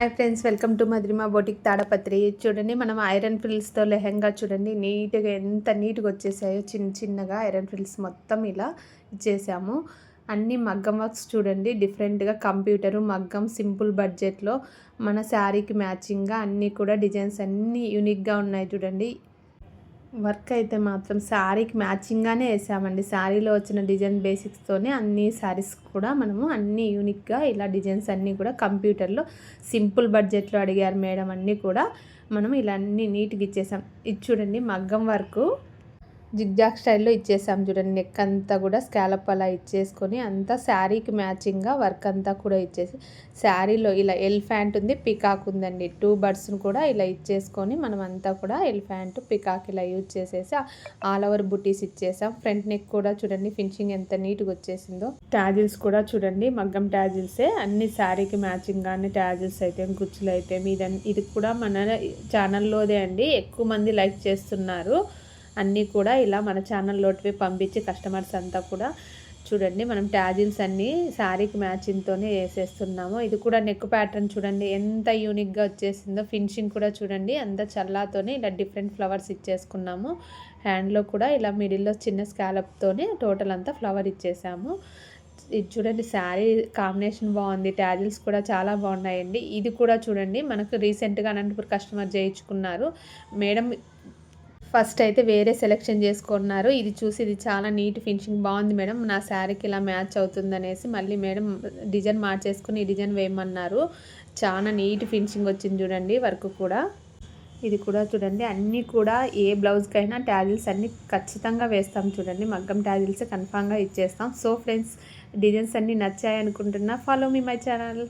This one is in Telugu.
Hi friends welcome to Madhurima boutique Tadipatri చూడండి మనం ఐరన్ ఫ్రిల్స్తో లెహంగా చూడండి నీట్గా ఎంత నీట్గా వచ్చేసాయో చిన్న చిన్నగా ఐరన్ ఫ్రిల్స్ మొత్తం ఇలా ఇచ్చేసాము. అన్ని మగ్గం వర్క్స్ చూడండి డిఫరెంట్గా కంప్యూటరు మగ్గం సింపుల్ బడ్జెట్లో మన శారీకి మ్యాచింగ్గా అన్నీ కూడా డిజైన్స్ అన్నీ యూనిక్గా ఉన్నాయి చూడండి. వర్క్ అయితే మాత్రం శారీకి మ్యాచింగ్గానే వేసామండి. శారీలో వచ్చిన డిజైన్ బేసిక్స్తోనే అన్ని శారీస్ కూడా మనము అన్ని యూనిక్గా ఇలా డిజైన్స్ అన్నీ కూడా కంప్యూటర్లో సింపుల్ బడ్జెట్లో అడిగారు మేడం అన్నీ కూడా. మనం ఇలా అన్నీ నీట్గా ఇచ్చేసాం. ఇది చూడండి మగ్గం వర్కు. జిగ్జాగ్ స్టైల్లో ఇచ్చేసాం చూడండి. నెక్ అంతా కూడా స్కాలప్ అలా ఇచ్చేసుకొని అంతా శారీకి మ్యాచింగ్గా వర్క్ అంతా కూడా ఇచ్చేసి శారీలో ఇలా ఎలిఫాంట్ ఉంది పికాక్ ఉందండి. టూ బర్డ్స్ను కూడా ఇలా ఇచ్చేసుకొని మనం అంతా కూడా ఎలిఫాంట్ పికాక్ ఇలా యూజ్ చేసేసి ఆల్ ఓవర్ బుటీస్ ఇచ్చేసాం. ఫ్రంట్ నెక్ కూడా చూడండి ఫినిషింగ్ ఎంత నీట్గా వచ్చేసిందో. ట్యాజిల్స్ కూడా చూడండి మగ్గం ట్యాజిల్సే అన్ని శారీకి మ్యాచింగ్గానే ట్యాజిల్స్ అయితే గుచ్చులు అయితే మీద ఇది కూడా మన ఛానల్లోదే అండి. ఎక్కువ మంది లైక్ చేస్తున్నారు. అన్నీ కూడా ఇలా మన ఛానల్లోటివి పంపించి కస్టమర్స్ అంతా కూడా చూడండి మనం ట్యాజిల్స్ అన్నీ శారీకి మ్యాచింగ్తోనే వేసేస్తున్నాము. ఇది కూడా నెక్ ప్యాటర్న్ చూడండి ఎంత యూనిక్గా వచ్చేసిందో. ఫినిషింగ్ కూడా చూడండి అంత చల్లాతోనే ఇలా డిఫరెంట్ ఫ్లవర్స్ ఇచ్చేసుకున్నాము. హ్యాండ్లో కూడా ఇలా మిడిల్లో చిన్న స్కాలప్తోనే టోటల్ అంతా ఫ్లవర్ ఇచ్చేసాము. ఇది చూడండి శారీ కాంబినేషన్ బాగుంది ట్యాజిల్స్ కూడా చాలా బాగున్నాయండి. ఇది కూడా చూడండి మనకు రీసెంట్గా అనంతపురం కస్టమర్ చేయించుకున్నారు. మేడం ఫస్ట్ అయితే వేరే సెలెక్షన్ చేసుకున్నారు. ఇది చూసి ఇది చాలా నీట్ ఫినిషింగ్ బాగుంది మేడం. నా శారీకి ఇలా మ్యాచ్ అవుతుంది అనేసి మళ్ళీ మేడం డిజైన్ మార్చేసుకుని ఈ డిజైన్ వేయమన్నారు. చాలా నీట్ ఫినిషింగ్ వచ్చింది చూడండి వర్క్ కూడా. ఇది కూడా చూడండి అన్నీ కూడా ఏ బ్లౌజ్కైనా ట్యాజిల్స్ అన్నీ ఖచ్చితంగా వేస్తాం చూడండి. మగ్గం ట్యాజిల్స్ కన్ఫామ్గా ఇచ్చేస్తాం. సో ఫ్రెండ్స్ డిజైన్స్ అన్నీ నచ్చాయి అనుకుంటున్నా ఫాలో మీ మై ఛానల్